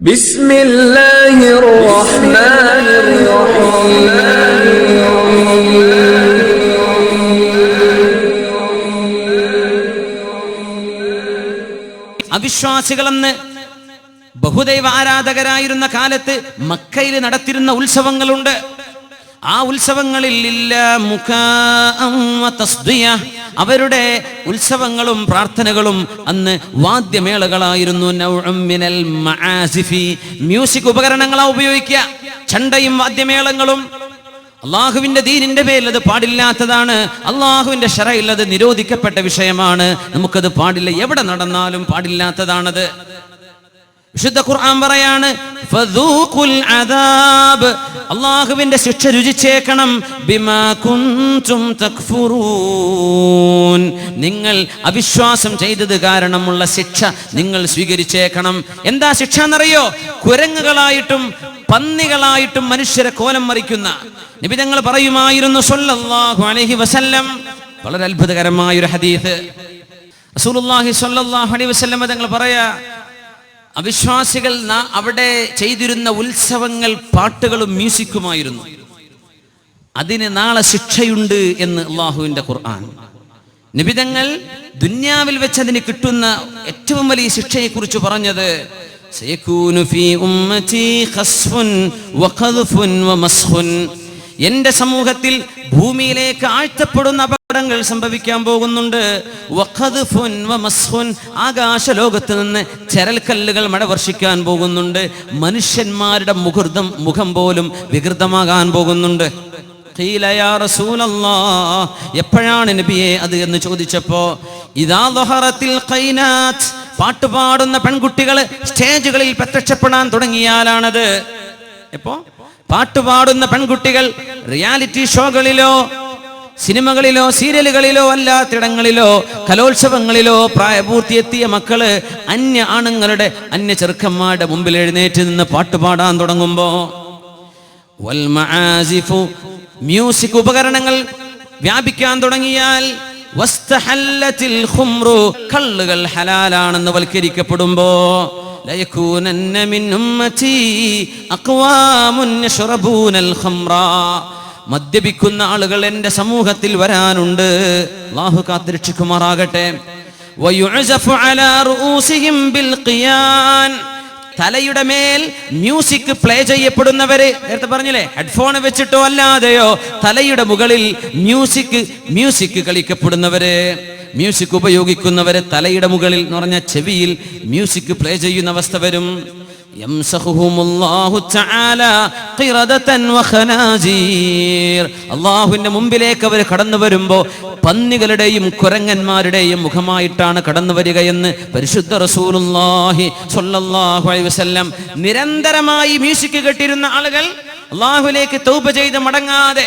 بسم الله الرحمن അവിശ്വാസികളെന്ന് ബഹുദൈവ ആരാധകരായിരുന്ന കാലത്ത് മക്കയിൽ നടത്തിരുന്ന ഉത്സവങ്ങളുണ്ട് ആ ഉത്സവങ്ങളിൽ ഇല്ല. അവരുടെ ഉത്സവങ്ങളും പ്രാർത്ഥനകളും അന്ന് വാദ്യമേളകളായിരുന്നു. മ്യൂസിക് ഉപകരണങ്ങളാ ഉപയോഗിക്കുക. ചണ്ടയും വാദ്യമേളങ്ങളും. അള്ളാഹുവിന്റെ ദീനിന്റെ പേരിൽ അത് പാടില്ലാത്തതാണ്. അള്ളാഹുവിന്റെ ഷറയിൽ അത് നിരോധിക്കപ്പെട്ട വിഷയമാണ്. നമുക്കത് പാടില്ല. എവിടെ നടന്നാലും പാടില്ലാത്തതാണത്. വിശുദ്ധ ഖുർആൻ പറയാണ് അള്ളാഹുവിന്റെ ശിക്ഷ രുചിച്ചേക്കണം. നിങ്ങൾ അവിശ്വാസം ചെയ്തത് കാരണമുള്ള ശിക്ഷ നിങ്ങൾ സ്വീകരിച്ചേക്കണം. എന്താ ശിക്ഷ എന്നറിയോ കുരങ്ങുകളായിട്ടും പന്നികളായിട്ടും മനുഷ്യരെ കോലം മറിക്കുന്ന. നബി പറയുമായിരുന്നു സൊല്ലാഹു അലൈഹി വസല്ലം. വളരെ അത്ഭുതകരമായ ഒരു ഹദീസ്. റസൂലുള്ളാഹി സ്വല്ലല്ലാഹു അലൈഹി വസല്ലം തങ്ങൾ പറയാ അവിശ്വാസികൾ അവിടെ ചെയ്തിരുന്ന ഉത്സവങ്ങൾ പാട്ടുകളും മ്യൂസിക്കുമായിരുന്നു. അതിന് നാളെ ശിക്ഷയുണ്ട് എന്ന് അള്ളാഹുവിന്റെ ഖുർആൻ. നിബിതങ്ങൾ ദുന്യാവിൽ വെച്ച് അതിന് കിട്ടുന്ന ഏറ്റവും വലിയ ശിക്ഷയെ കുറിച്ച് പറഞ്ഞത് സയകൂനു ഫീ ഉമ്മതി ഖസ്ഫുൻ വഖദ്ഫുൻ വമസ്ഖുൻ എന്റെ സമൂഹത്തിൽ ഭൂമിയിലേക്ക് ആഴ്ത്തപ്പെടുന്ന അപകടങ്ങൾ സംഭവിക്കാൻ പോകുന്നുണ്ട്. ആകാശ ലോകത്ത് നിന്ന് ചരൽക്കല്ലുകൾ മഴ വർഷിക്കാൻ പോകുന്നുണ്ട്. മനുഷ്യന്മാരുടെ മുഹൃതം മുഖം പോലും വികൃതമാകാൻ പോകുന്നുണ്ട്. എപ്പോഴാണ് നബിയെ അത് എന്ന് ചോദിച്ചപ്പോ ഇതാ പാട്ടുപാടുന്ന പെൺകുട്ടികൾ സ്റ്റേജുകളിൽ പ്രത്യക്ഷപ്പെടാൻ തുടങ്ങിയാലാണത്. എപ്പോ? പാട്ടുപാടുന്ന പെൺകുട്ടികൾ റിയാലിറ്റി ഷോകളിലോ സിനിമകളിലോ സീരിയലുകളിലോ അല്ലാത്തിടങ്ങളിലോ കലോത്സവങ്ങളിലോ പ്രായപൂർത്തിയെത്തിയ മക്കൾ അന്യ ആണുങ്ങളുടെ അന്യ ചെറുക്കന്മാരുടെ മുമ്പിൽ എഴുന്നേറ്റ് നിന്ന് പാട്ടുപാടാൻ തുടങ്ങുമ്പോ മ്യൂസിക് ഉപകരണങ്ങൾ വ്യാപിക്കാൻ തുടങ്ങിയാൽ കള്ളുകൾ ഹലാലാണെന്ന് വൽക്കരിക്കപ്പെടുമ്പോ ലയകൂനന്ന മിൻ ഉമ്മതി അഖ്വാമുൻ يشربون ഖംറ മദ്യപിക്കുന്ന ആളുകൾ എന്റെ സമൂഹത്തിൽ വരാനുണ്ട്. അല്ലാഹു കാത്തിരക്ഷിക്കുമാറാകട്ടെ. തലയുടെ മേൽ മ്യൂസിക് പ്ലേ ചെയ്യപ്പെടുന്നവര് നേരത്തെ പറഞ്ഞില്ലേ ഹെഡ്ഫോൺ വെച്ചിട്ടോ അല്ലാതെയോ തലയുടെ മുകളിൽ മ്യൂസിക് മ്യൂസിക് കളിക്കപ്പെടുന്നവര്. മ്യൂസിക് ഉപയോഗിക്കുന്നവരെ തലയുടെ മുകളിൽ എന്ന് പറഞ്ഞ ചെവിയിൽ മ്യൂസിക് പ്ലേ ചെയ്യുന്ന അവസ്ഥ വരും. അള്ളാഹുവിന്റെ മുമ്പിലേക്ക് അവർ കടന്നു വരുമ്പോ പന്നികളുടെയും കുരങ്ങന്മാരുടെയും മുഖമായിട്ടാണ് കടന്നു വരികയെന്ന് പരിശുദ്ധ സ്വല്ലല്ലാഹു അലൈഹി വസല്ലം നിരന്തരമായി മ്യൂസിക് കേട്ടിരുന്ന ആളുകൾ അള്ളാഹുലേക്ക് തൗപ ചെയ്ത് മടങ്ങാതെ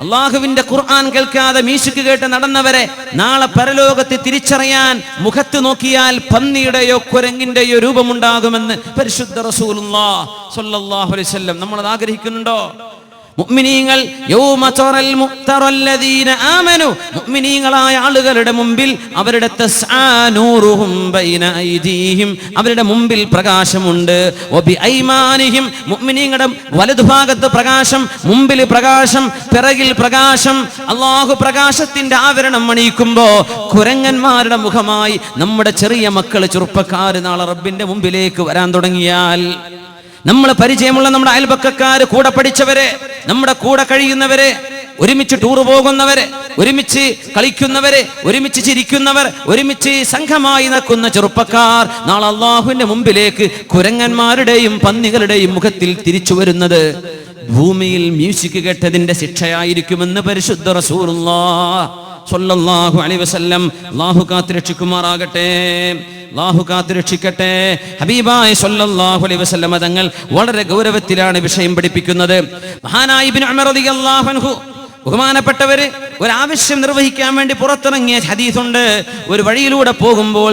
അള്ളാഹുവിന്റെ ഖുർആൻ കേൾക്കാതെ മീശുക്ക് കേട്ട് നടന്നവരെ നാളെ പരലോകത്ത് തിരിച്ചറിയാൻ മുഖത്ത് നോക്കിയാൽ പന്നിയുടെയോ കുരങ്ങിന്റെയോ രൂപമുണ്ടാകുമെന്ന് പരിശുദ്ധ റസൂൽ വസല്ലം നമ്മൾ അത് ആഗ്രഹിക്കുന്നുണ്ടോ? മുഅ്മിനീങ്ങൾ യൗമ തറൽ മുഅ്തറല്ലദീന ആമനു. മുഅ്മിനീങ്ങളായ ആളുകളുടെ മുമ്പിൽ അവരുടെ തസ്ആനൂറുഹും ബൈന ഐദീഹിം. അവരുടെ മുമ്പിൽ പ്രകാശമുണ്ട്. വബി ഐമാനിഹിം. മുഅ്മിനീങ്ങളുടെ വലതുഭാഗത്ത് പ്രകാശം മുമ്പിൽ പ്രകാശം പിറകിൽ പ്രകാശം. അള്ളാഹു പ്രകാശത്തിന്റെ ആവരണം അണിയിക്കുമ്പോ കുരങ്ങന്മാരുടെ മുഖമായി നമ്മുടെ ചെറിയ മക്കൾ ചെറുപ്പക്കാർ നാളെ റബ്ബിന്റെ മുമ്പിലേക്ക് വരാൻ തുടങ്ങിയാൽ നമ്മളെ പരിചയമുള്ള നമ്മുടെ അയൽപക്കക്കാര് കൂടെ പഠിച്ചവരെ നമ്മുടെ കൂടെ കഴിയുന്നവരെ ഒരുമിച്ച് ടൂർ പോകുന്നവരെ ഒരുമിച്ച് കളിക്കുന്നവരെ ഒരുമിച്ച് ചിരിക്കുന്നവർ ഒരുമിച്ച് സംഘമായി നിൽക്കുന്ന ചെറുപ്പക്കാർ നാളെ അള്ളാഹുവിന്റെ മുമ്പിലേക്ക് കുരങ്ങന്മാരുടെയും പന്നികളുടെയും മുഖത്തിൽ തിരിച്ചു വരുന്നത്. ഭൂമിയിൽ മ്യൂസിക് കേട്ടതിന്റെ ശിക്ഷയായിരിക്കുമെന്ന് പരിശുദ്ധ റസൂലുള്ളാഹ് സ്വല്ലല്ലാഹു അലൈഹി വസല്ലം. അല്ലാഹു കാത്തുരക്ഷിക്കുമാറാകട്ടെ അല്ലാഹു കാത്തുരക്ഷിക്കട്ടെ ഹബീബായ സല്ലല്ലാഹു അലൈഹി വസല്ലം തങ്ങൾ വളരെ ഗൗരവത്തിലാണ് വിഷയം പഠിപ്പിക്കുന്നത്. മഹാനായ ഇബ്നു ഉമർ റളിയല്ലാഹു അൻഹു ബഹുമാനപ്പെട്ടവര് ഒരു ആവശ്യം നിർവഹിക്കാൻ വേണ്ടി പുറത്തിറങ്ങിയ ഹദീസുണ്ട്. ഒരു വഴിയിലൂടെ പോകുമ്പോൾ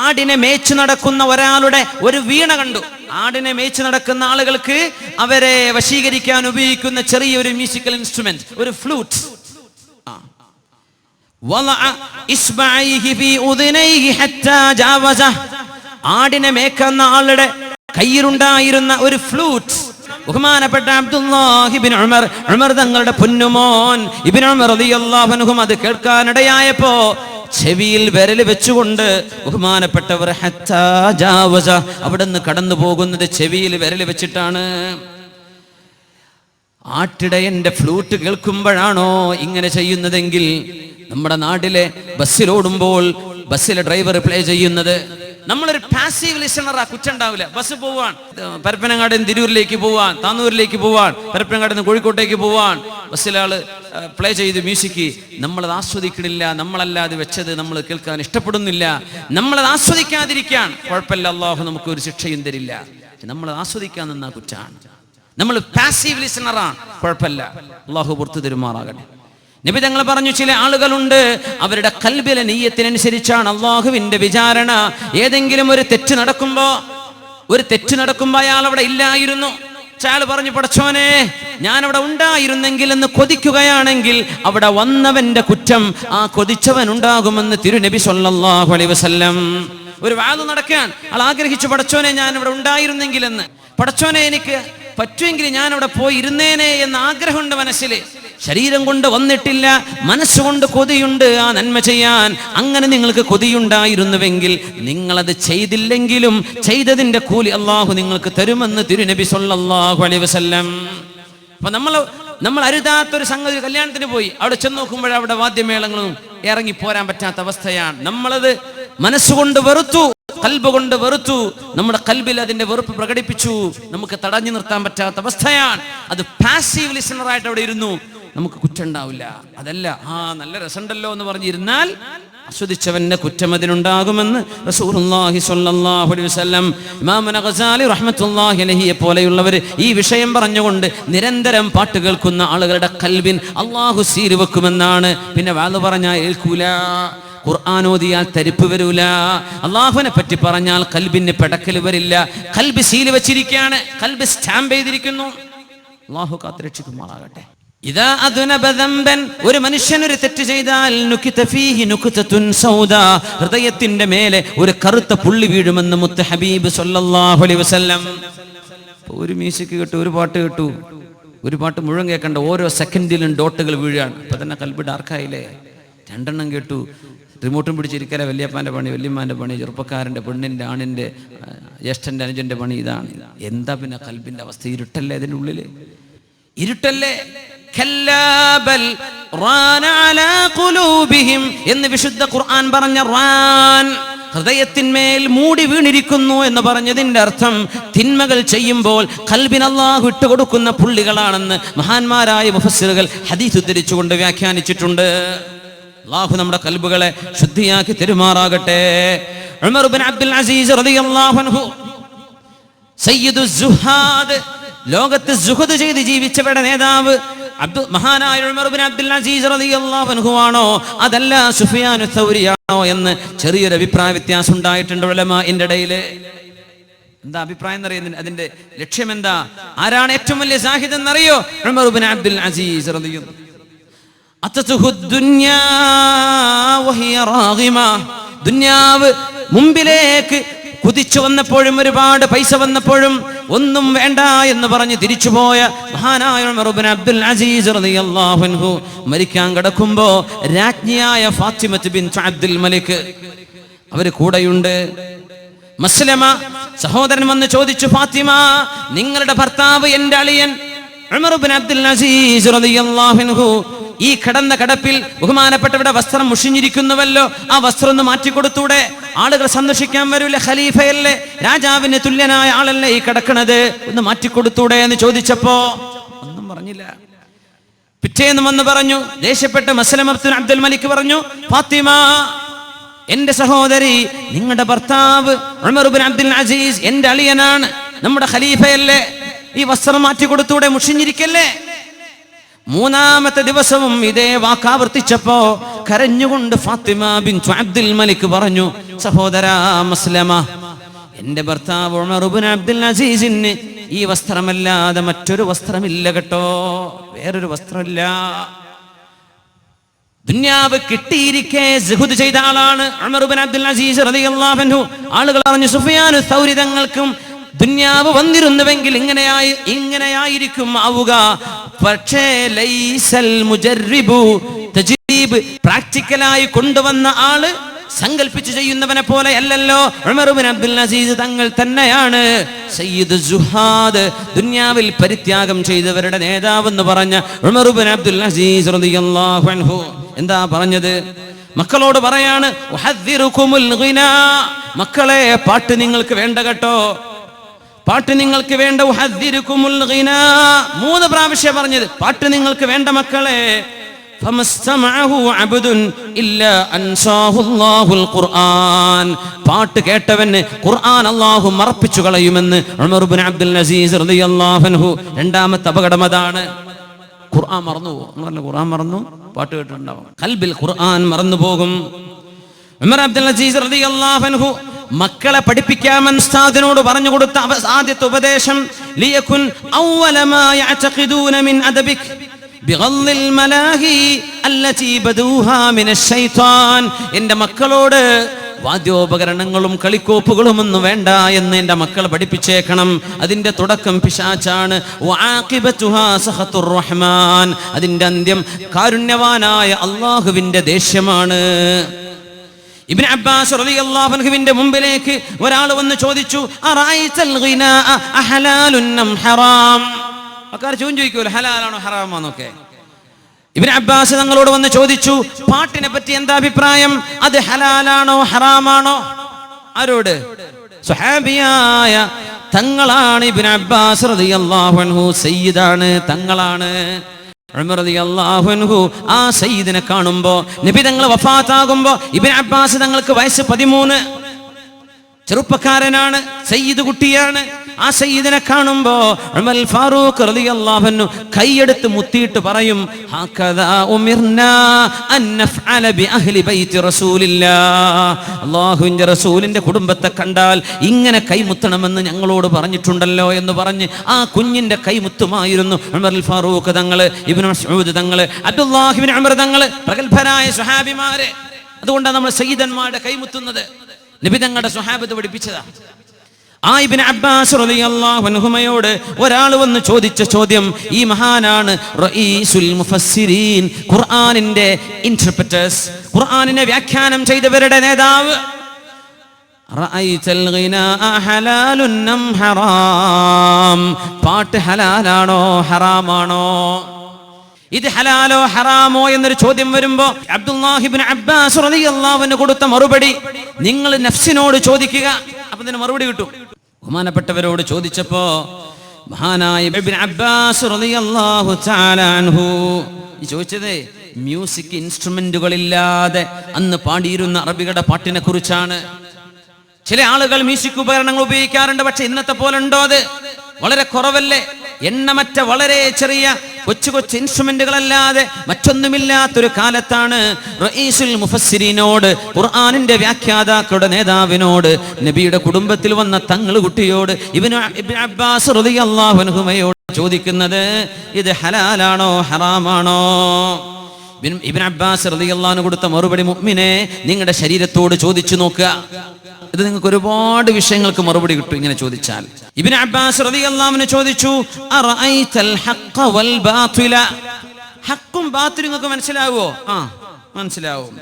ആടിനെ മേച്ചു നടക്കുന്ന ഒരാളുടെ ഒരു വീണ കണ്ടു. ആടിനെ മേച്ചു നടക്കുന്ന ആളുകൾക്ക് അവരെ വശീകരിക്കാൻ ഉപയോഗിക്കുന്ന ചെറിയൊരു മ്യൂസിക്കൽ ഇൻസ്ട്രുമെന്റ് ഒരു ഫ്ലൂട്ട് ആടിനെ മേക്കുന്ന ആളുടെ കയ്യിലുണ്ടായിരുന്ന ഒരു ഫ്ലൂട്ട് ബഹുമാനപ്പെട്ട അബ്ദുല്ലാഹിബിൻ ഉമർ. ഉമർ തങ്ങളുടെ പൊന്നുമോൻ ഇബിൻ ഉമർ റളിയല്ലാഹു അത് കേൾക്കാനിടയായപ്പോ ചെവിയിൽ വിരൽ വെച്ചുകൊണ്ട് ബഹുമാനപ്പെട്ടവർ ഹത്താ ജാവസ. അവിടെ നിന്ന് കടന്നു പോകുന്നത് ചെവിയിൽ വിരൽ വെച്ചിട്ടാണ്. ആട്ടിടയന്റെ ഫ്ലൂട്ട് കേൾക്കുമ്പോഴാണോ ഇങ്ങനെ ചെയ്യുന്നതെങ്കിൽ നമ്മുടെ നാട്ടിലെ ബസ്സിലോടുമ്പോൾ ബസ്സിലെ ഡ്രൈവർ പ്ലേ ചെയ്യുന്നത്. നമ്മളൊരു പാസീവ് ലിസണറാ കുറ്റുണ്ടാവില്ല. ബസ് പോവാൻ പരപ്പനങ്ങാട് നിന്ന് തിരൂരിലേക്ക് പോവാൻ താന്നൂരിലേക്ക് പോവാൻ പരപ്പനങ്ങാട് നിന്ന് കോഴിക്കോട്ടേക്ക് പോവാൻ ബസ്സിലാൾ പ്ലേ ചെയ്ത് മ്യൂസിക് നമ്മളത് ആസ്വദിക്കണില്ല നമ്മളല്ലാതെ വെച്ചത് നമ്മൾ കേൾക്കാൻ ഇഷ്ടപ്പെടുന്നില്ല. നമ്മളത് ആസ്വദിക്കാതിരിക്കാൻ കുഴപ്പമില്ല. അള്ളാഹു നമുക്ക് ഒരു ശിക്ഷയും തരില്ല. നമ്മളത് ആസ്വദിക്കാൻ നിന്ന കുറ്റാണ്. നമ്മൾ പാസീവ് ലിസണറാണ് കുഴപ്പമില്ല. അള്ളാഹു പുറത്തു തരുമാറാകട്ടെ. നബി തങ്ങൾ പറഞ്ഞു ചില ആളുകളുണ്ട് അവരുടെ കൽബിലെ നീയത്തിനനുസരിച്ചാണ് അള്ളാഹുവിന്റെ വിചാരണ. ഏതെങ്കിലും ഒരു തെറ്റ് നടക്കുമ്പോ ഒരു തെറ്റ് നടക്കുമ്പോ അയാൾ അവിടെ ഇല്ലായിരുന്നു. ചാൾ പറഞ്ഞു പടച്ചോനെ ഞാൻ അവിടെ ഉണ്ടായിരുന്നെങ്കിൽ എന്ന് കൊതിക്കുകയാണെങ്കിൽ അവിടെ വന്നവന്റെ കുറ്റം ആ കൊതിച്ചവൻ ഉണ്ടാകുമെന്ന് തിരുനബി സൊല്ലാഹു അലൈ വസല്ലം. ഒരു വാത് നടക്കാൻ ആൾ ആഗ്രഹിച്ചു പടച്ചോനെ ഞാൻ ഇവിടെ ഉണ്ടായിരുന്നെങ്കിൽ എന്ന് പടച്ചോനെ എനിക്ക് പറ്റുമെങ്കിൽ ഞാൻ അവിടെ പോയി ഇരുന്നേനെ എന്ന ആഗ്രഹമുണ്ട് മനസ്സിൽ. ശരീരം കൊണ്ട് വന്നിട്ടില്ല മനസ്സുകൊണ്ട് കൊതിയുണ്ട്. ആ നന്മ ചെയ്യാൻ അങ്ങനെ നിങ്ങൾക്ക് കൊതിയുണ്ടായിരുന്നുവെങ്കിൽ നിങ്ങളത് ചെയ്തില്ലെങ്കിലും ചെയ്തതിന്റെ കൂലി അള്ളാഹു നിങ്ങൾക്ക് തരുമെന്ന് തിരുനബി സൊല്ലാഹു അലൈഹി വസല്ലം. അപ്പൊ നമ്മൾ നമ്മൾ അരുതാത്തൊരു സംഗതി കല്യാണത്തിന് പോയി. അവിടെ ചെന്ന് നോക്കുമ്പോഴവിടെ വാദ്യമേളങ്ങളും ഇറങ്ങി പോരാൻ പറ്റാത്ത അവസ്ഥയാണ്. നമ്മളത് മനസ്സുകൊണ്ട് വെറുത്തു. കൽബ് കൊണ്ട് വെറുത്തു. നമ്മുടെ കൽബിൽ അതിന്റെ വെറുപ്പ് പ്രകടിപ്പിച്ചു. നമുക്ക് തടഞ്ഞു നിർത്താൻ പറ്റാത്ത അവസ്ഥയാണ്. അത് പാസീവ് ലിസണറായിട്ട് അവിടെ ഇരുന്നു. നമുക്ക് കുറ്റം ഉണ്ടാവില്ല. അതല്ല ആ നല്ല രസമുണ്ടല്ലോ എന്ന് പറഞ്ഞിരുന്നാൽ ആസ്വദിച്ചവന്റെ കുറ്റം അതിനുണ്ടാകുമെന്ന് റസൂലുള്ളാഹി സ്വല്ലല്ലാഹു അലൈഹി വസല്ലം ഇമാമുന ഗസാലി റഹ്മത്തുള്ളാഹി അലൈഹിയെ പോലെയുള്ളവർ ഈ വിഷയം പറഞ്ഞുകൊണ്ട് നിരന്തരം പാട്ട് കേൾക്കുന്ന ആളുകളുടെ കൽബിൻ അള്ളാഹു സീര് വെക്കുമെന്നാണ് പിന്നെ വാത് പറഞ്ഞാൽ ഏൽക്കൂല. ഖുർആൻ ഓതിയാൽ തരിപ്പ് വരൂല. അള്ളാഹുവിനെ പറ്റി പറഞ്ഞാൽ കൽബിന് പെടക്കൽ വരില്ല. കൽബ് സീൽ വെച്ചിരിക്കുകയാണ്. കൽബ് സ്റ്റാമ്പ് ചെയ്തിരിക്കുന്നു. അള്ളാഹു കാത്തിരക്ഷിക്കുമാറാകട്ടെ ഇതാ അദുനബ ദംബൻ ഒരു മനുഷ്യൻ ഒരു തെറ്റ് ചെയ്താൽ ഹൃദയത്തിന്റെ മേലെ ഒരു കറുത്ത പുള്ളി വീഴുമെന്ന് മുത്ത് ഹബീബ് സല്ലല്ലാഹു അലൈഹി വസല്ലം. ഒരു മ്യൂസിക് കേട്ടു ഒരു പാട്ട് കേട്ടു. ഒരു പാട്ട് മുഴുവൻ കേൾക്കണ്ട. ഓരോ സെക്കൻഡിലും ഡോട്ടുകൾ വീഴുകയാണ്. ഇപ്പൊ തന്നെ കൽബ് ഡാർക്കായില്ലേ രണ്ടെണ്ണം കേട്ടു. റിമോട്ടും പിടിച്ചിരിക്കല വല്യപ്പാന്റെ പണി വല്യമ്മാന്റെ പണി ചെറുപ്പക്കാരന്റെ പെണ്ണിന്റെ ആണിന്റെ ജ്യേഷ്ഠന്റെ അനുജന്റെ പണി ഇതാണ്. എന്താ പിന്നെ കൽബിന്റെ അവസ്ഥ? ഇരുട്ടല്ലേ അതിന്റെ ഉള്ളിൽ ഇരുട്ടല്ലേ? എന്ന് വിശുദ്ധ ഖുർആൻ പറഞ്ഞ റാൻ ഹൃദയത്തിന്മേൽ മൂടി വീണിരിക്കുന്നു എന്ന് പറഞ്ഞതിന്റെ അർത്ഥം തിന്മകൾ ചെയ്യുമ്പോൾ കൽബിനല്ലാഹു അള്ളാഹു ഇട്ടുകൊടുക്കുന്ന പുള്ളികളാണെന്ന് മഹാന്മാരായ മുഫസ്സിറുകൾ ഹദീസ് ഉദ്ധരിച്ചുകൊണ്ട് വ്യാഖ്യാനിച്ചിട്ടുണ്ട്. അള്ളാഹു നമ്മുടെ കൽബുകളെ ശുദ്ധിയാക്കി തെരുമാറാകട്ടെ. ഉമർ ബിൻ അബ്ദുൽ അസീസ് റളിയല്ലാഹു അൻഹു സയ്യിദു സുഹാദ് ലോകത്ത് സുഹദ് ചെയ്ത് ജീവിച്ചവരുടെ നേതാവ് അബ്ദു മഹാനായ ഉമർ ബിൻ അബ്ദുൽ അസീസ് റളിയല്ലാഹു അൻഹു ആണോ? അതല്ല സുഫിയാനു സൗരിയാണോ എന്ന് ചെറിയൊരു അഭിപ്രായ വ്യത്യാസം ഉണ്ടായിട്ടുണ്ട് ഉലമാഇന്റെ ഇടയിൽ എന്താ അഭിപ്രായം എന്നറിയുന്നത് അതിന്റെ ലക്ഷ്യം എന്താ ആരാണ് ഏറ്റവും വലിയ സാഹിദ് എന്നറിയോ? ഉമർ ബിൻ അബ്ദുൽ അസീസ് റളിയല്ലാഹു ദുന്യാവ് മുമ്പിലേക്ക് കുതിച്ചു വന്നപ്പോഴും ഒരുപാട് പൈസ വന്നപ്പോഴും ഒന്നും വേണ്ട എന്ന് പറഞ്ഞ് തിരിച്ചുപോയ മഹാനായ അബ്ദുൽ അസീസ് റളിയല്ലാഹു മരിക്കാൻ കിടക്കുമ്പോ രാജ്ഞിയായ ഫാത്തിമത്ത് ബിൻ അബ്ദുൽ മലിക്. അവർ കൂടെയുണ്ട്. മസ്ലമ സഹോദരൻ വന്ന് ചോദിച്ചു ഫാത്തിമ നിങ്ങളുടെ ഭർത്താവ് എന്റെ അളിയൻ അബ്ദുൽ അസീസ് റളിയല്ലാഹു ഈ കിടന്ന കിടപ്പിൽ ബഹുമാനപ്പെട്ടവരുടെ വസ്ത്രം മുഷിഞ്ഞിരിക്കുന്നുവല്ലോ ആ വസ്ത്രം ഒന്ന് മാറ്റിക്കൊടുത്തൂടെ ആളുകൾ സന്ദർശിക്കാൻ വരൂല ഖലീഫയല്ലേ? രാജാവിന് തുല്യനായ ആളല്ലേ ഈ കിടക്കണത്? ഒന്ന് മാറ്റിക്കൊടുത്തൂടെ എന്ന് ചോദിച്ചപ്പോ ഒന്നും പറഞ്ഞില്ല. പിറ്റേന്ന് വന്ന് പറഞ്ഞു ദേഷ്യപ്പെട്ട മസ്ലം അബ്ദുൽ അബ്ദുൽ മലിക് പറഞ്ഞു ഫാത്തിമ എന്റെ സഹോദരി നിങ്ങളുടെ ഭർത്താവ് ഉമർ ഇബ്നു അബ്ദുൽ അസീസ് എന്റെ അളിയനാണ് നമ്മുടെ ഖലീഫയല്ലേ? ഈ വസ്ത്രം മാറ്റി കൊടുത്തൂടെ മുഷിഞ്ഞിരിക്കല്ലേ? മൂന്നാമത്തെ ദിവസവും ഇതേ വാക്കാവർത്തിച്ചപ്പോ കരഞ്ഞുകൊണ്ട് ഫാത്തിമ ബിൻ അബ്ദുൽ മലിക് പറഞ്ഞു സഹോദര മസ്ലമ എന്റെ ഭർത്താവ് അബ്ദുൽ അസീസിന് ഈ വസ്ത്രമല്ലാതെ മറ്റൊരു വസ്ത്രമില്ല കേട്ടോ വേറൊരു വസ്ത്രമില്ല. ദുന്യാവ് കിട്ടിയിരിക്കെ സുഹുദ് ചെയ്ത ആളാണ് ഉമർ അബ്ദുൽ അസീസ് റളിയല്ലാഹു അൻഹു. ആളുകൾ അറിഞ്ഞു സുഫിയാനു സൗരി തങ്ങൾക്കും ദുന്യാവ് വന്നിരുന്നുവെങ്കിൽ ഇങ്ങനെയായി ഇങ്ങനെയായിരിക്കും ആവുക. പക്ഷേ ലൈസൽ മുജറിബു തജ്രീബ് പ്രാക്ടിക്കലായി കൊണ്ടുവന്ന ആൾ സങ്കല്പിച്ചു ചെയ്യുന്നവനെ പോലെ അല്ലല്ലോ. അബ്ദുൽ അസീസ് തങ്ങൾ തന്നെയാണ്. സയ്യിദ് സുഹാദ് ദുന്യാവിൽ പരിത്യാഗം ചെയ്തവരുടെ നേതാവെന്ന് പറഞ്ഞ ഉമർ ഇബ്നു അബ്ദുൽ അസീസ് അൻഹു. എന്താ പറഞ്ഞത്? മക്കളോട് പറയാണ്. മക്കളെ പാട്ട് നിങ്ങൾക്ക് വേണ്ട കേട്ടോ. പാട്ട് നിങ്ങൾക്ക് വേണ്ട മൂന്ന് പ്രാവശ്യം പറഞ്ഞത് പാട്ട് നിങ്ങൾക്ക് വേണ്ട മക്കളെ. പാട്ട് കേട്ടവന് ഖുർആൻ അള്ളാഹു മറപ്പിച്ചു കളയുമെന്ന് അബ്ദുൽ അസീസ് രണ്ടാമത്തെ അപകടം അതാണ്. ഖുർആൻ മറന്നു പോകും. ഖുർആൻ മറന്നു പാട്ട് കേട്ടിട്ടുണ്ടാവും. കൽബിൽ ഖുർആൻ മറന്നു പോകും. ഉമർ അബ്ദുൽ അസീസ് റളിയല്ലാഹു അൻഹു മക്കളെ പഠിപ്പിക്കാമെന്ന് ഉസ്താദിനോട് പറഞ്ഞു കൊടുത്ത ആദ്യത്തെ ഉപദേശം ലിയകുൻ മിൻ എന്റെ മക്കളോട് വാദ്യോപകരണങ്ങളും കളിക്കോപ്പുകളും ഒന്നും വേണ്ട എന്ന് എന്റെ മക്കൾ പഠിപ്പിച്ചേക്കണം. അതിന്റെ തുടക്കം പിശാച്ചാണ് റഹ്മാൻ. അതിന്റെ അന്ത്യം കാരുണ്യവാനായ അള്ളാഹുവിന്റെ ദേഷ്യമാണ്. ഇബ്നു അബ്ബാസ് റളിയല്ലാഹുവിന്റെ മുമ്പിലേക്ക് ഒരാൾ വന്ന് ചോദിച്ചു ഹറാം? അക്കാർ ചോദ്യം ചോദിക്കുമല്ലോ ഹലാലാണോ ഹറാമാന്നൊക്കെ? ഇബ്നു അബ്ബാസ് തങ്ങളോട് വന്ന് ചോദിച്ചു പാട്ടിനെ പറ്റി എന്താ അഭിപ്രായം? അത് ഹലാലാണോ ഹറാമാണോ? ആരോട്? സുഹാബിയായ തങ്ങളാണ് ഇബിൻ അബ്ബാസ് റളിയല്ലാഹു അൻഹു സയ്യിദാണ് തങ്ങളാണ്. ആ സയ്യിദിനെ കാണുമ്പോ നബി തങ്ങൾ വഫാത്താകുമ്പോ ഇബ്നു അബ്ബാസ് തങ്ങൾക്ക് വയസ്സ് പതിമൂന്ന്. ചെറുപ്പക്കാരനാണ് സയ്യിദ് കുട്ടിയാണ്. ആ സയ്യിദിനെ കാണുമ്പോ ഉമർ ഫാറൂഖ് റളിയല്ലാഹു കൈയെടുത്ത് മുത്തിയിട്ട് പറയും ഹക്കദാ ഉമിർനാ അൻ നഫ്അല ബി അഹ്ലി ബൈത്തി റസൂലില്ലാ. അല്ലാഹുവിന്റെ റസൂലിന്റെ കുടുംബത്തെ കണ്ടാൽ ഇങ്ങനെ കൈമുത്തണമെന്ന് ഞങ്ങളോട് പറഞ്ഞിട്ടുണ്ടല്ലോ എന്ന് പറഞ്ഞ് ആ കുഞ്ഞിന്റെ കൈമുത്തുമായിരുന്നു ഉമർ ഫാറൂഖ് തങ്ങൾ ഇബ്നു മസ്ഊദ് തങ്ങൾ അബ്ദുല്ലാഹിബ്നു ഉമർ തങ്ങൾ പ്രഗൽഭരായ സ്വഹാബിമാരെ. അതുകൊണ്ടാണ് നമ്മൾ സയ്യിദന്മാരുടെ കൈമുത്തുന്നത്. നബി തങ്ങളുടെ സ്വഹാബത്ത് പഠിപ്പിച്ചതാ. ആ ഇബ്നു അബ്ബാസ് റളിയല്ലാഹു അൻഹുമയോട് ഒരാൾ വന്ന് ചോദിച്ച ചോദ്യം ഈ മഹാനാണ് റഈസുൽ മുഫസ്സിരീൻ ഖുർആനിന്റെ ഇന്റർപ്രറ്റേഴ്സ് ഖുർആനിനെ വ്യാഖ്യാനം ചെയ്തവരുടെ നേതാവ്? പാട്ട് ഹലാലാണോ ഹറാമാണോ? ഇത് ഹലാലോ ഹറാമോ എന്നൊരു ചോദ്യം വരുമ്പോ അബ്ദുല്ലാഹിബിൻ അബ്ബാസ് റളിയല്ലാഹു അൻഹു കൊടുത്ത മറുപടി. നിങ്ങൾ നഫ്സിനോട് ചോദിക്കുക അപ്പൊ ഇതിന് മറുപടി കിട്ടും. ബഹുമാനപ്പെട്ടവരോട് ചോദിച്ചപ്പോ മഹാനായ അബ്ബാസ് റളിയല്ലാഹു തആല അൻഹു ചോദിച്ചത് മ്യൂസിക് ഇൻസ്ട്രുമെന്റുകളില്ലാതെ അന്ന് പാടിയിരുന്ന അറബികളുടെ പാട്ടിനെ കുറിച്ചാണ്? ചില ആളുകൾ മ്യൂസിക് ഉപകരണങ്ങൾ ഉപയോഗിക്കാറുണ്ട് പക്ഷെ ഇന്നത്തെ പോലെ ഉണ്ടോ അത്? വളരെ കുറവല്ലേ? എണ്ണമറ്റ വളരെ ചെറിയ കൊച്ചു കൊച്ചു ഇൻസ്ട്രുമെന്റുകളല്ലാതെ മറ്റൊന്നുമില്ലാത്തൊരു കാലത്താണ് റഈസുൽ മുഫസ്സിരിനോട് ഖുർആനിന്റെ വ്യാഖ്യാതാക്കളുടെ നേതാവിനോട് നബിയുടെ കുടുംബത്തിൽ വന്ന തങ്ങൾ കുട്ടിയോട് ഇബ്നു അബ്ബാസ് റളിയല്ലാഹു അൻഹുമയോട് ചോദിക്കുന്നത് ഇത് ഹലാലാണോ ഹറാമാണോ? ഇബ്നു അബ്ബാസ് അൻഹു കൊടുത്ത മറുപടി മുഹ്മിനെ നിങ്ങളുടെ ശരീരത്തോട് ചോദിച്ചു നോക്കുക. ഇത് നിങ്ങൾക്ക് ഒരുപാട് വിഷയങ്ങൾക്ക് മറുപടി കിട്ടും ഇങ്ങനെ ചോദിച്ചാൽ. ഇബ്നു അബ്ബാസ് അൻഹു ചോദിച്ചു ഹക്കും ബാത്തിലും? നിങ്ങൾക്ക് മനസ്സിലാവോ ആ മനസ്സിലാവും.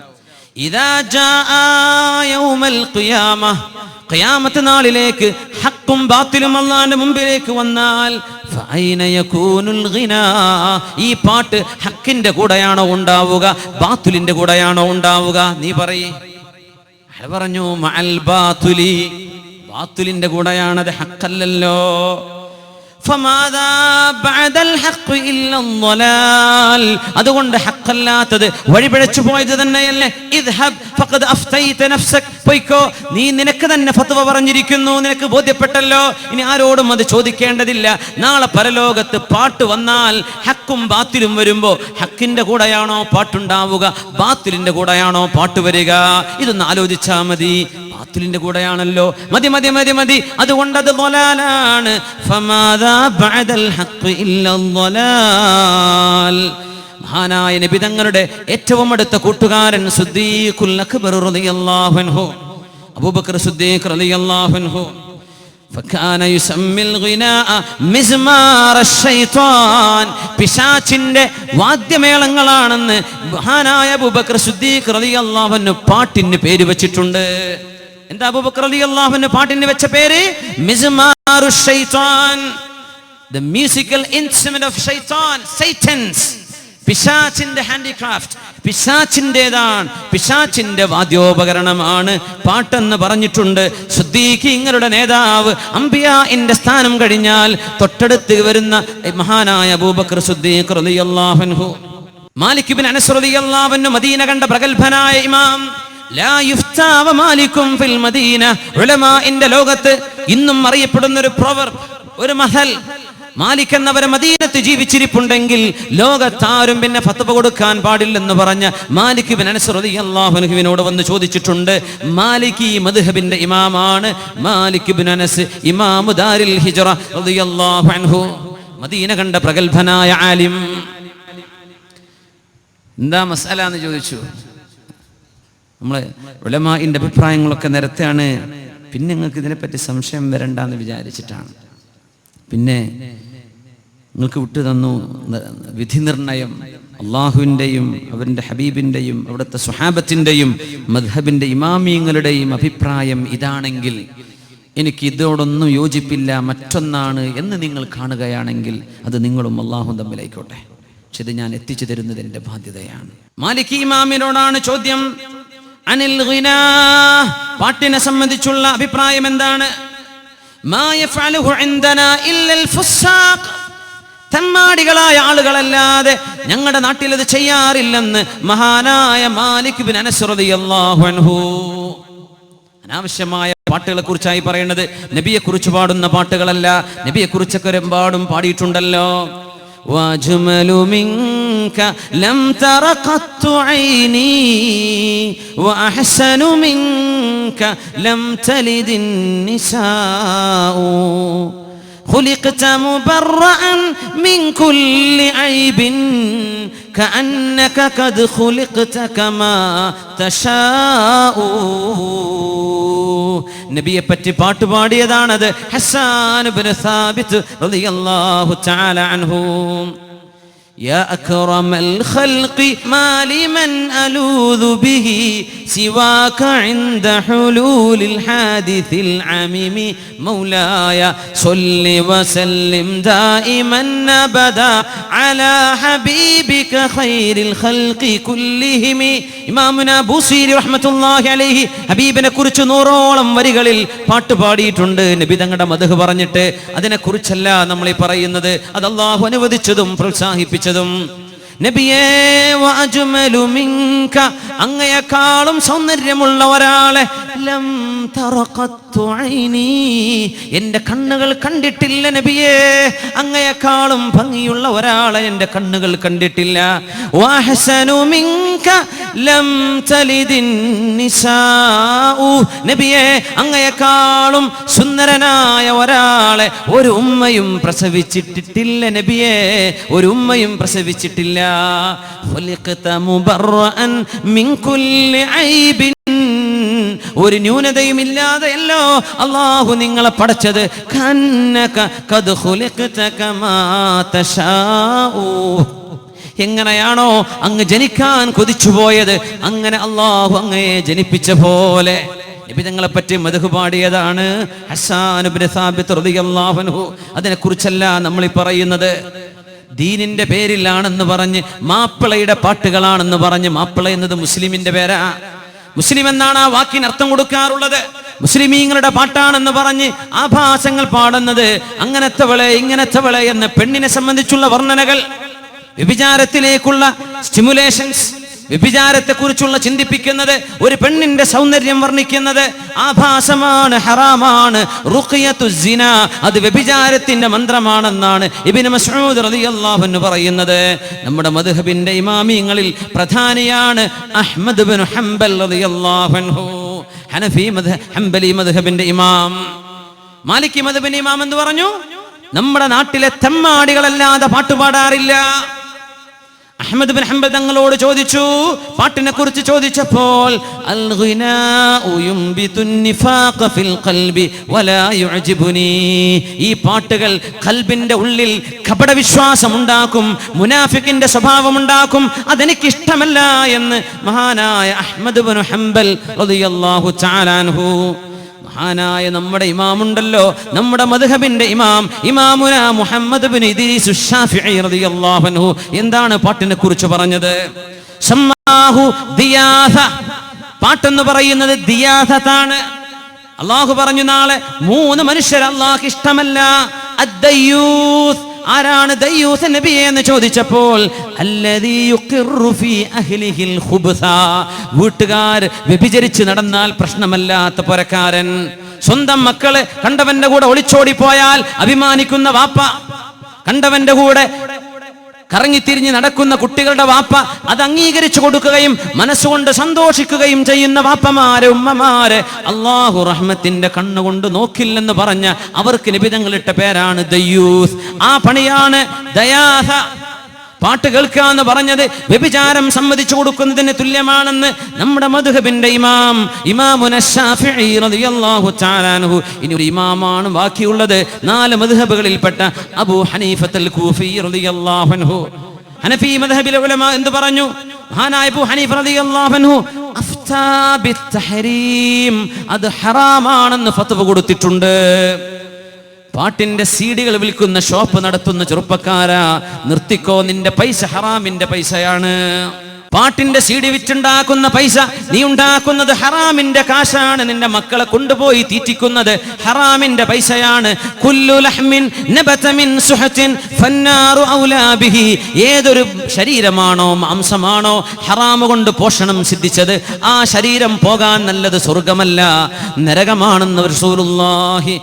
ഖിയാമ ഖിയാമത്ത് നാളിലേക്ക് ഹക്കും ബാത്തിലും അള്ളാന്റെ മുമ്പിലേക്ക് വന്നാൽ ഈ പാട്ട് ഹക്കിന്റെ കൂടെയാണോ ഉണ്ടാവുക ബാത്തുലിന്റെ കൂടെയാണോ ഉണ്ടാവുക? നീ പറയേ. പറഞ്ഞു ബാത്തുലിന്റെ കൂടെയാണത് ഹക്കല്ലല്ലോ. അതുകൊണ്ട് ഹക്കല്ലാത്തത് വഴിപിഴച്ചു പോയത് തന്നെയല്ലേ? പോയിക്കോ നീ നിനക്ക് തന്നെ ഫത്വ പറഞ്ഞിരിക്കുന്നു നിനക്ക് ബോധ്യപ്പെട്ടല്ലോ. ഇനി ആരോടും അത് ചോദിക്കേണ്ടതില്ല. നാളെ പരലോകത്ത് പാട്ട് വന്നാൽ ഹക്കും ബാത്തിലും വരുമ്പോ ഹക്കിന്റെ കൂടെയാണോ പാട്ടുണ്ടാവുക? ബാത്തിലിന്റെ കൂടെയാണോ പാട്ട് വരിക? ഇതൊന്ന് ആലോചിച്ചാൽ മതി. റസൂലിന്റെ കൂടെയാണല്ലോ. മതി മതി മതി മതി. അതുകൊണ്ട് അത് ലാലാണ് മഹാനായ നബിതങ്ങളുടെ ഏറ്റവും അടുത്ത കൂട്ടുകാരൻ സുദ്ദീഖുൽ അക്ബർ റളിയല്ലാഹു അബൂബക്കർ റളിയല്ലാഹു വാദ്യമേളങ്ങളാണെന്ന് മഹാനായ അബൂബക്കർ സുദ്ദീഖ് റളിയല്ലാഹു അൻഹു പാട്ടിന് പേര് വെച്ചിട്ടുണ്ട്. എന്താ അബൂബക്കർ റളിയല്ലാഹു അൻഹു പാട്ടിന് വെച്ച പേര്? ഹാൻഡിക്രാഫ്റ്റ് വാദ്യോപകരണമാണ് പാട്ടെന്ന് പറഞ്ഞിട്ടുണ്ട്. സുദ്ദീഖ് നേതാവ് നേതാവ് അംബിയാന്റെ സ്ഥാനം കഴിഞ്ഞാൽ തൊട്ടടുത്ത് വരുന്ന മഹാനായ അബൂബക്കർ സുദ്ദീഖ് മാലിക് ഇബ്നു അനസ് റളിയല്ലാഹു അൻഹു മദീന കണ്ട പ്രഗൽഭനായ ഇമാം. ലോകത്ത് ഇന്നും അറിയപ്പെടുന്ന ഒരു പ്രൊവർ ഒരു മഹൽ. മാലിക് എന്നവരെ മദീനത്ത് ജീവിച്ചിരിപ്പുണ്ടെങ്കിൽ ലോകത്താരും പിന്നെ ഫത്വ കൊടുക്കാൻ പാടില്ലെന്ന് പറഞ്ഞ മാലിക് ബിൻ അനസ് റളിയല്ലാഹു അൻഹുവിനോട് വന്ന് ചോദിച്ചിട്ടുണ്ട് മാലിക് ഈ മദ്ഹബിന്റെ ഇമാമാണ്? മാലിക് ബിൻ അനസ് ഇമാമു ദാരിൽ ഹിജ്റ. റളിയല്ലാഹു അൻഹു മദീന കണ്ട പ്രഗത്ഭനായ ആലിം. എന്താ മസാല എന്ന് ചോദിച്ചു? നമ്മൾ വിളമാന്റെ അഭിപ്രായങ്ങളൊക്കെ നിരത്താണ് പിന്നെ നിങ്ങൾക്ക് ഇതിനെപ്പറ്റി സംശയം വരണ്ട എന്ന് വിചാരിച്ചിട്ടാണ്. പിന്നെ നിങ്ങൾക്ക് വിട്ടു തന്നു വിധി നിർണയം അള്ളാഹുവിന്റെയും അവന്റെ ഹബീബിന്റെയും അവിടുത്തെ സുഹാബത്തിന്റെയും മദ്ഹബിന്റെ ഇമാമിയങ്ങളുടെയും അഭിപ്രായം ഇതാണെങ്കിൽ എനിക്ക് ഇതോടൊന്നും യോജിപ്പില്ല മറ്റൊന്നാണ് എന്ന് നിങ്ങൾ കാണുകയാണെങ്കിൽ അത് നിങ്ങളും അള്ളാഹു തമ്മിലായിക്കോട്ടെ. പക്ഷെ ഇത് ഞാൻ എത്തിച്ചു തരുന്നതിന്റെ ബാധ്യതയാണ്. മാലിക് ഇമാമിനോടാണ് ചോദ്യം. അനിൽ. പാട്ടിനെ സംബന്ധിച്ചുള്ള അഭിപ്രായം എന്താണ്. തെമ്മാടികളായ ആളുകളല്ലാതെ ഞങ്ങളുടെ നാട്ടിൽ അത് ചെയ്യാറില്ലെന്ന് മഹാനായ മാലിക് ബിൻ അനസ് റളിയല്ലാഹു അൻഹു അനാവശ്യമായ പാട്ടുകളെ കുറിച്ചായി പറയുന്നത് നബിയെ കുറിച്ച് പാടുന്ന പാട്ടുകളല്ല നബിയെ കുറിച്ചൊക്കെ ഒരുപാടും പാടിയിട്ടുണ്ടല്ലോ واجمل منك لم تر قط عيني. وأحسن منك لم تلد النساء. خلقت مبرأ من كل عيب كأنك قد خلقت كما تشاء. നബിയെ പറ്റി പാട്ട് പാടിയതാണത് ഹസാൻ ഇബ്നു സാബിത്ത് റളിയല്ലാഹു തആല അൻഹു. يا أكرم الخلق ما لمن ألوذ به سواك عند حلول الحادث العميم مولاي صل وسلم دائما أبدا على حبيبك خير الخلق كلهم ഇമാമുന ബൂസീരി റഹ്മത്തുള്ളാഹി അലൈഹി ഹബീബിനെ കുറിച്ച് നൂറോളം വരികളിൽ പാട്ട് പാടിയിട്ടുണ്ട് നബി തങ്ങളുടെ മധു പറഞ്ഞിട്ട് അതിനെ കുറിച്ചല്ല നമ്മൾ ഈ പറയുന്നത് അത് അള്ളാഹു അനുവദിച്ചതും പ്രോത്സാഹിപ്പിച്ചതും നബിയേ വഅജ്മലു മിൻക. അങ്ങയെക്കാളും സൗന്ദര്യമുള്ള ഒരാളെ എന്റെ കണ്ണുകൾ കണ്ടിട്ടില്ല നബിയേ. അങ്ങയെക്കാളും ഭംഗിയുള്ള ഒരാളെ എന്റെ കണ്ണുകൾ കണ്ടിട്ടില്ല. നബിയേ അങ്ങയെക്കാളും സുന്ദരനായ ഒരാളെ ഒരു ഉമ്മയും പ്രസവിച്ചിട്ടില്ല നബിയേ. ഒരു ഉമ്മയും പ്രസവിച്ചിട്ടില്ല. മിൻ കുല്ലി ഐബിൻ ഒരു ന്യൂനതയും ഇല്ലാതെയല്ലോ അള്ളാഹു നിങ്ങളെ പടച്ചത്. എങ്ങനെയാണോ അങ്ങ് ജനിക്കാൻ കൊതിച്ചുപോയത് അങ്ങനെ അള്ളാഹു അങ്ങയെ ജനിപ്പിച്ച പോലെ. നിബിതങ്ങളെ പറ്റി മധു പാടിയതാണ്. അതിനെക്കുറിച്ചല്ല നമ്മൾ ഈ പറയുന്നത്. ദീനിന്റെ പേരിലാണെന്ന് പറഞ്ഞ് മാപ്പിളയുടെ പാട്ടുകളാണെന്ന് പറഞ്ഞ് മാപ്പിള എന്നത് മുസ്ലിമിന്റെ പേരാ. മുസ്ലിം എന്നാണ് ആ വാക്കിന് അർത്ഥം കൊടുക്കാറുള്ളത്. മുസ്ലിമീങ്ങളുടെ പാട്ടാണെന്ന് പറഞ്ഞ് ആഭാസങ്ങൾ പാടുന്നത് അങ്ങനത്തെവളെ ഇങ്ങനത്തെവളെ എന്ന പെണ്ണിനെ സംബന്ധിച്ചുള്ള വർണനകൾ. വ്യഭിചാരത്തിലേക്കുള്ള സ്റ്റിമുലേഷൻസ് വ്യഭിചാരത്തെ കുറിച്ചുള്ള ചിന്തിപ്പിക്കുന്നത് ഒരു പെണ്ണിന്റെ സൗന്ദര്യം വർണിക്കുന്നത് ആഭാസമാണ് ഹറാമാണ്. റുഖിയത്തു അത് വ്യഭിചാരത്തിന്റെ മന്ത്രമാണെന്നാണ് ഇബ്നു മസ്ഊദ് റളിയല്ലാഹു അൻഹു പറയുന്നത്. നമ്മുടെ മദ്ഹബിന്റെ ഇമാമിങ്ങളിൽ പ്രധാനിയാണ് അഹ്മദ് ഇബ്നു ഹംബൽ റളിയല്ലാഹു അൻഹു. ഹനഫി ഹംബലി മദ്ഹബിന്റെ ഇമാം. മാലിക് മദ്ഹബിന്റെ ഇമാം എന്ന് പറഞ്ഞു? നമ്മുടെ നാട്ടിലെ തെമ്മാടികളല്ലാതെ പാട്ടുപാടാറില്ല. അഹമ്മദ് ബിൻ ഹംബൽ തങ്ങളോട് ചോദിച്ചു പാട്ടിനെ കുറിച്ച് ചോദിച്ചപ്പോൾ ഈ പാട്ടുകൾ കൽബിന്റെ ഉള്ളിൽ കപട വിശ്വാസം ഉണ്ടാക്കും മുനാഫിക്കിന്റെ സ്വഭാവം ഉണ്ടാക്കും അതെനിക്ക് ഇഷ്ടമല്ല എന്ന് മഹാനായ അഹമ്മദ് ബിൻ ഹംബൽ റളിയല്ലാഹു തആല അൻഹു മഹാനായ നമ്മുടെ ഇമാമുണ്ടല്ലോ. നമ്മുടെ മധുഹബിന്റെ ഇമാം ഇമാമുന മുഹമ്മദ് ബിൻ റളിയല്ലാഹു അൻഹു. എന്താണ് പാട്ടിനെ കുറിച്ച് പറഞ്ഞത്? പാട്ടെന്ന് പറയുന്നത് ദിയാസത്താണ്. അള്ളാഹു പറഞ്ഞു നാളെ മൂന്ന് മനുഷ്യർ അള്ളാഹ് ഇഷ്ടമല്ല. ആരാണ് ദയ്യൂസ് നബിയെ എന്ന് ചോദിച്ചപ്പോൾ വീട്ടുകാർ വ്യഭിചരിച്ച് നടന്നാൽ പ്രശ്നമല്ലാത്ത പുരക്കാരൻ. സ്വന്തം മക്കൾ കണ്ടവന്റെ കൂടെ ഒളിച്ചോടി പോയാൽ അഭിമാനിക്കുന്ന വാപ്പ കണ്ടവന്റെ കൂടെ കറങ്ങിത്തിരിഞ്ഞ് നടക്കുന്ന കുട്ടികളുടെ വാപ്പ അത് അംഗീകരിച്ചു കൊടുക്കുകയും മനസ്സുകൊണ്ട് സന്തോഷിക്കുകയും ചെയ്യുന്ന വാപ്പമാരെ ഉമ്മമാരെ അള്ളാഹു റഹ്മത്തിന്റെ കണ്ണുകൊണ്ട് നോക്കില്ലെന്ന് പറഞ്ഞ അവർക്ക് നിബിധങ്ങളിട്ട പേരാണ് ദയ്യൂസ് ആ പണിയാണ് ദയാഹ പാട്ട് കേൾക്കുക എന്ന് പറഞ്ഞത് വ്യഭിചാരം സമ്മതിച്ചു കൊടുക്കുന്നതിന് തുല്യമാണെന്ന് നമ്മുടെ മധുഹബിന്റെ ഇമാം ഇമാമുന ഇനി ഒരു ഇമാമാണ് ബാക്കിയുള്ളത്. നാല് മധുഹബുകളിൽപ്പെട്ട അബൂ ഹനീഫത്തുൽ കൂഫി റളിയല്ലാഹു ഹനഫി മദ്ഹബിൽ ഉലമ എന്ത് പറഞ്ഞു? മഹാനായ അബൂ ഹനീഫ റളിയല്ലാഹു അൻഹു അഫ്താ ബിത്തഹരീം അത് ഹറാമാണെന്ന് ഫത്വ കൊടുത്തിട്ടുണ്ട്. പാട്ടിന്റെ സീഡികൾ വിൽക്കുന്ന ഷോപ്പ് നടത്തുന്ന ചെറുപ്പക്കാരാ നിർത്തിക്കോ നിന്റെ പൈസ ഹറാമിന്റെ പൈസയാണ്. പാട്ടിന്റെ സീഡി വിറ്റുണ്ടാക്കുന്ന പൈസ നീ ഉണ്ടാക്കുന്നത് ഹറാമിന്റെ കാശാണ്. നിന്റെ മക്കളെ കൊണ്ടുപോയി തീറ്റിക്കുന്നത് ഹറാമിന്റെ പൈസയാണ്. ഏതൊരു ശരീരമാണോ മാംസമാണോ ഹറാമ് കൊണ്ട് പോഷണം സിദ്ധിച്ചത്? ആ ശരീരം പോകാൻ നല്ലത് സ്വർഗമല്ല നരകമാണെന്ന് റസൂലുള്ളാഹി